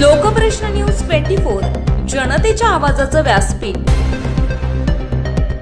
Lokprashna news twenty four जनतेच्या आवाजाचं व्यासपीठ.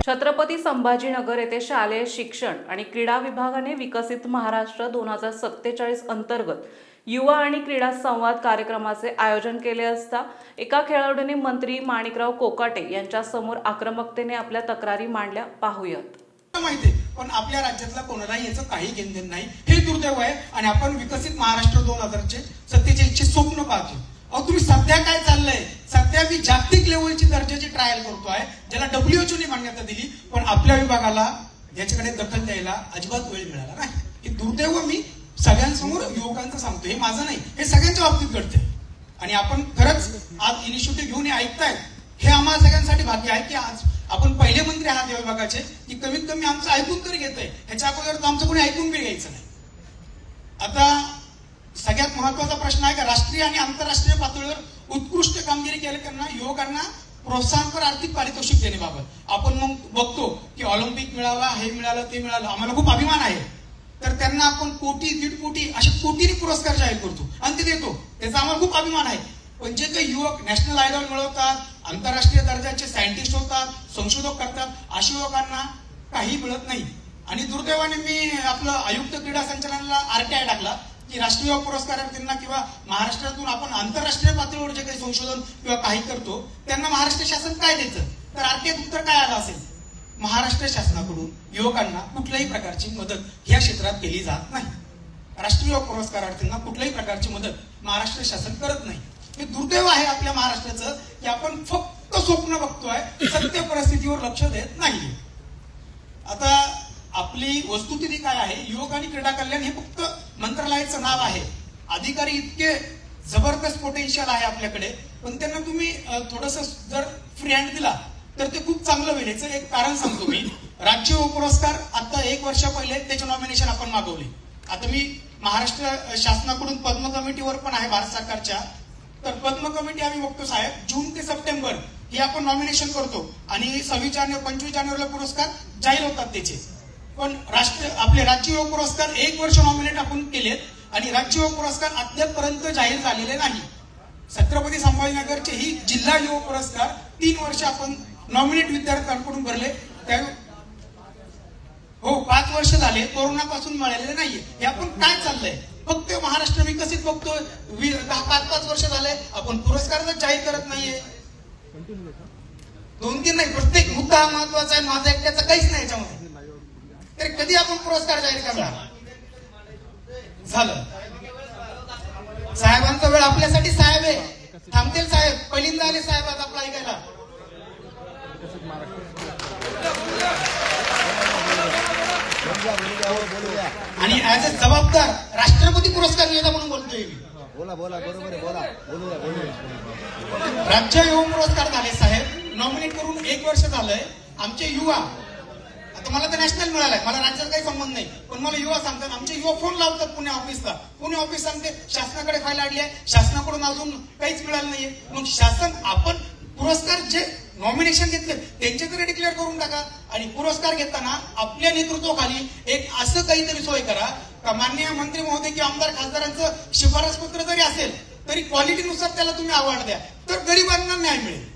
छत्रपती संभाजीनगर येथे शालेय शिक्षण आणि क्रीडा विभागाने विकसित महाराष्ट्र दोन हजार सत्तेचाळीस अंतर्गत युवा आणि क्रीडा संवाद कार्यक्रमाचे आयोजन केले असता एका खेळाडूने मंत्री माणिकराव कोकाटे यांच्या समोर आक्रमकतेने आपल्या तक्रारी मांडल्या. पाहूयात. माहितीये पण आपल्या राज्यातला कोणालाही याचं काही घेणदेण नाही. हे दुर्दैव आहे आणि आपण विकसित महाराष्ट्र दोन हजारचे सत्तेचाळीसचे स्वप्न पाहतो अहो तुम्ही सध्या काय चाललंय? सध्या मी जागतिक लेवलची दर्जाची ट्रायल करतोय ज्याला डब्ल्यूएचओ ने मान्यता दिली पण आपल्या विभागाला याच्याकडे दखल द्यायला अजिबात वेळ मिळाला नाही. की दुर्दैव मी सगळ्यांसमोर युवकांचं सांगतो हे माझं नाही हे सगळ्यांच्या बाबतीत घडते आणि आपण खरंच आज इनिशिएटिव्ह घेऊन हे ऐकतायत हे आम्हाला सगळ्यांसाठी भाग्य आहे की आज आपण पहिले मंत्री आहात या विभागाचे की कमीत कमी आमचं ऐकून तरी घेत आहे ह्याच्या अगोदर तर आमचं कोणी ऐकून बी घ्यायचं नाही. आता सगळ्यात महत्त्वाचा प्रश्न राष्ट्रीय आणि आंतरराष्ट्रीय पातळीवर उत्कृष्ट कामगिरी केल्यानं युवकांना प्रोत्साहनपर आर्थिक पारितोषिक देण्याबाबत आपण मग बघतो की ऑलिम्पिक मिळाला हे मिळालं ते मिळालं. आम्हाला खूप अभिमान आहे. तर त्यांना आपण कोटी दीड कोटी असे कोटीने पुरस्कार जाहीर करतो आणि ते देतो. त्याचा आम्हाला खूप अभिमान आहे. पण जे काही युवक नॅशनल आयडॉल मिळवतात आंतरराष्ट्रीय दर्जाचे सायंटिस्ट होतात संशोधक करतात अशा युवकांना काही मिळत नाही. आणि दुर्दैवाने मी आपलं आयुक्त क्रीडा संचालनाला आरटीआय टाकला. की राष्ट्रीय पुरस्कार त्यांना किंवा महाराष्ट्रातून आपण आंतरराष्ट्रीय पातळीवर जे काही संशोधन किंवा काही करतो त्यांना महाराष्ट्र शासन काय देतं? तर आरटीआय उत्तर काय आलं असेल? महाराष्ट्र शासनाकडून युवकांना कुठल्याही प्रकारची मदत या क्षेत्रात केली जात नाही. राष्ट्रीय पुरस्कारार्थींना कुठल्याही प्रकारची मदत महाराष्ट्र शासन करत नाही. हे दुर्दैव आहे आपल्या महाराष्ट्राचं की आपण फक्त स्वप्न बघतोय सत्य परिस्थितीवर लक्ष देत नाही आता आपली वस्तुस्थिती काय आहे? युवक आणि क्रीडा कल्याण हे फक्त मंत्रालयाचं नाव आहे. अधिकारी इतके जबरदस्त पोटेन्शियल आहे आपल्याकडे. पण त्यांना तुम्ही थोडस जर फ्री हँड दिला तर ते खूप चांगलं होईल. याचं एक कारण सांगतो मी. राज्य पुरस्कार आता एक वर्ष पहिले त्याचे नॉमिनेशन आपण मागवले. आता मी महाराष्ट्र शासनाकडून पद्म कमिटीवर पण आहे भारत सरकारच्या. तर पद्म कमिटी आम्ही बघतो साहेब जून ते सप्टेंबर हे आपण नॉमिनेशन करतो. आणि सव्वीस जानेवारी पंचवीस जानेवारीला पुरस्कार जाहीर होतात त्याचे. पण राष्ट्र आपले राज्य पुरस्कार एक वर्ष नॉमिनेट आपण केलेत आणि राज्य पुरस्कार अद्यापपर्यंत जाहीर झालेले नाही. छत्रपती संभाजीनगरचे ही जिल्हा युवक पुरस्कार तीन वर्ष आपण नॉमिनेट विद्यार्थ्यांकडून भरले. त्या हो पाच वर्ष झाले. कोरोनापासून मिळालेले नाहीये. हे आपण काय चाललंय? फक्त महाराष्ट्र विकसित बघतोय. पाच पाच वर्ष झाले. आपण पुरस्कार जाहीर करत नाहीये. दोन तीन नाही प्रत्येक मुद्दा हा महत्त्वाचा आहे. माझा एकट्याचा काहीच नाही याच्यामध्ये. तर कधी आपण पुरस्कार जाहीर करणार? झालं. साहेबांचा वेळ आपल्यासाठी साहेब आहे. थांबतील साहेब. पहिल्यांदा आले साहेब आज आपला ऐकायला. आणि ऍज अ जबाबदार राष्ट्रपती पुरस्कार विजेता म्हणून बोलतोय मी. बोला बोला बरोबर बोला. बोलूया राज्य युवा पुरस्कार झाले साहेब. नॉमिनेट करून एक वर्ष झालंय. आमचे युवा तर मला तर नॅशनल मिळालंय. मला राज्यात काही संबंध नाही. पण मला युवा सांगतात आमचे युवा फोन लावतात पुणे ऑफिसला पुणे ऑफिस सांगते शासनाकडे फाईल आली आहे. शासनाकडून अजून काहीच मिळालं नाहीये. मग शासन आपण पुरस्कार जे नॉमिनेशन घेतले त्यांच्याकडे डिक्लेअर करून टाका. आणि पुरस्कार घेताना आपल्या नेतृत्वाखाली एक असं काहीतरी सोय करा. का माननीय मंत्री महोदय किंवा आमदार खासदारांचं शिफारस पत्र जरी असेल तरी क्वालिटीनुसार त्याला तुम्ही अवॉर्ड द्या. तर गरिबांना न्याय मिळेल.